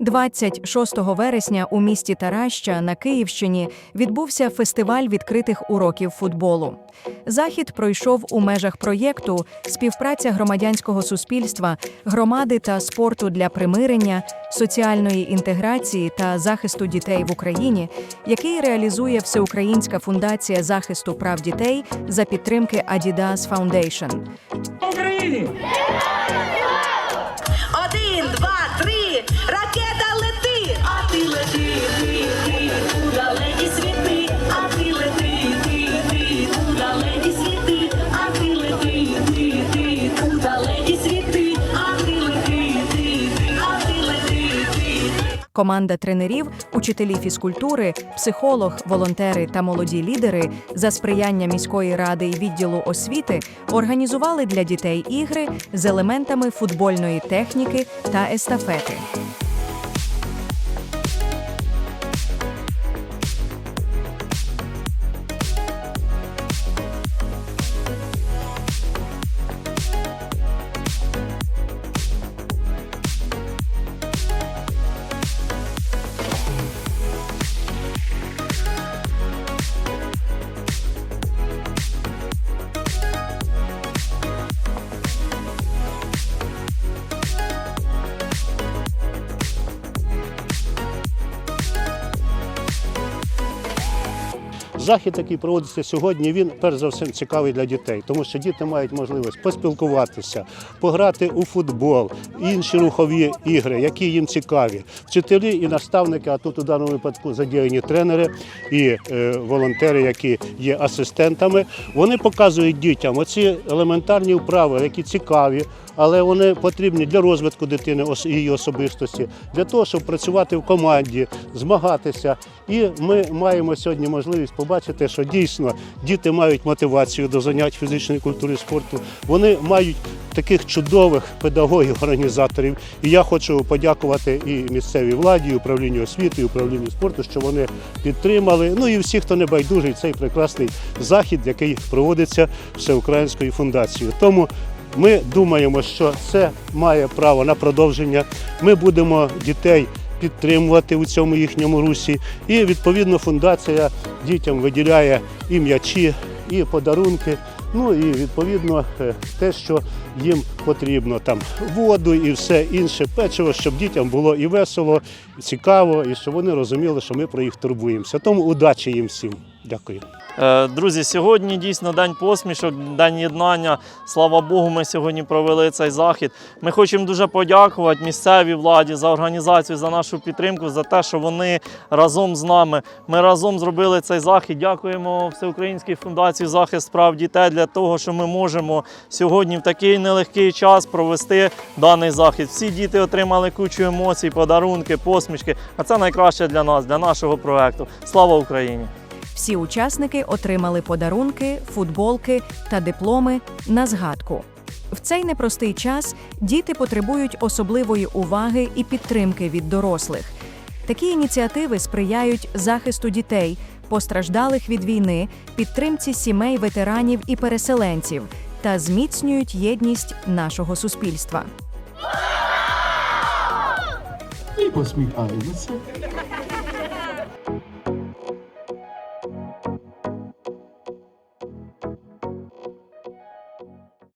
26 вересня у місті Тараща на Київщині відбувся фестиваль відкритих уроків футболу. Захід пройшов у межах проєкту Співпраця громадянського суспільства, громади та спорту для примирення, соціальної інтеграції та захисту дітей в Україні, який реалізує Всеукраїнська фундація захисту прав дітей за підтримки Adidas Foundation. Україні! Один, два, три, Команда тренерів, учителі фізкультури, психолог, волонтери та молоді лідери за сприяння міської ради і відділу освіти організували для дітей ігри з елементами футбольної техніки та естафети. Захід, який проводиться сьогодні, він перш за все цікавий для дітей, тому що діти мають можливість поспілкуватися, пограти у футбол, інші рухові ігри, які їм цікаві. Вчителі і наставники, а тут у даному випадку задіяні тренери і е, волонтери, які є асистентами. Вони показують дітям оці елементарні вправи, які цікаві, але вони потрібні для розвитку дитини, її особистості, для того, щоб працювати в команді, змагатися. І ми маємо сьогодні можливість побачити, що дійсно діти мають мотивацію до занять фізичної культури і спорту. Вони мають таких чудових педагогів, організаторів. І я хочу подякувати і місцевій владі, і управлінню освіти, і управлінню спорту, що вони підтримали. Ну і всі, хто не байдужий, цей прекрасний захід, який проводиться всеукраїнською фундацією. Тому ми думаємо, що це має право на продовження. Ми будемо дітей підтримувати у цьому їхньому русі. І відповідно фундація дітям виділяє і м'ячі, і подарунки. Ну і відповідно е, те, що їм потрібно, там воду і все інше печиво, щоб дітям було і весело, і цікаво, і щоб вони розуміли, що ми про їх турбуємося. Тому удачі їм всім. Дякую. Е, Друзі, сьогодні дійсно день посмішок, день єднання. Слава Богу, ми сьогодні провели цей захід. Ми хочемо дуже подякувати місцевій владі за організацію, за нашу підтримку, за те, що вони разом з нами. Ми разом зробили цей захід. Дякуємо Всеукраїнській фундації захист прав дітей для того, що ми можемо сьогодні в такий нелегкий час провести даний захід. Всі діти отримали кучу емоцій, подарунки, посмішки. А це найкраще для нас, для нашого проекту. Слава Україні! Всі учасники отримали подарунки, футболки та дипломи на згадку. В цей непростий час діти потребують особливої уваги і підтримки від дорослих. Такі ініціативи сприяють захисту дітей, постраждалих від війни, підтримці сімей ветеранів і переселенців та зміцнюють єдність нашого суспільства. і посміхаємося.